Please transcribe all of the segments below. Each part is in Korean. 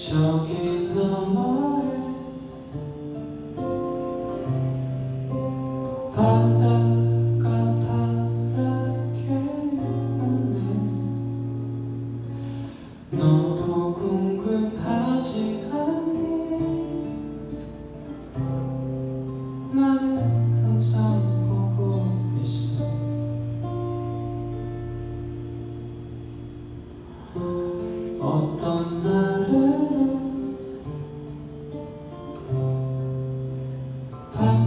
저기 너머에 바다가 파랗게 웃네. 너도 궁금하지 않니? 나는 항상 보고 있어. 어떤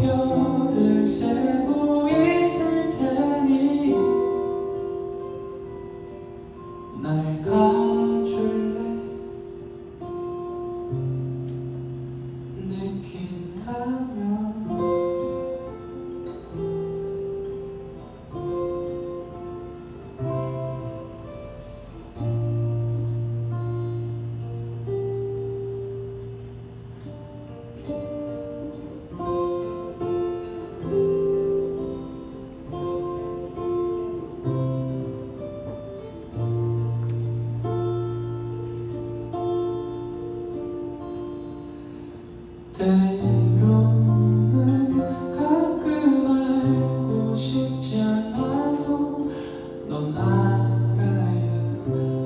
별을 세고 있을 테니 날 가. 때로는 가끔 알고 싶지 않아도 넌 알아야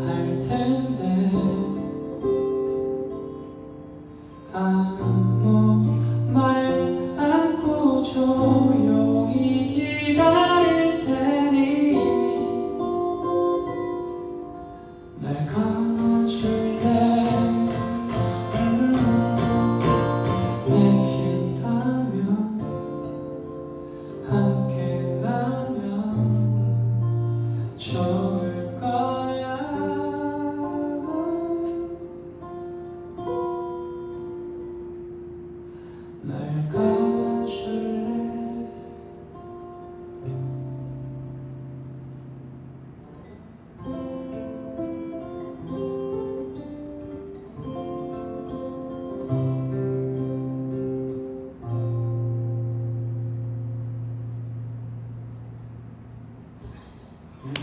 할 텐데. 아무 말 않고 조용히 기다릴 테니 날 长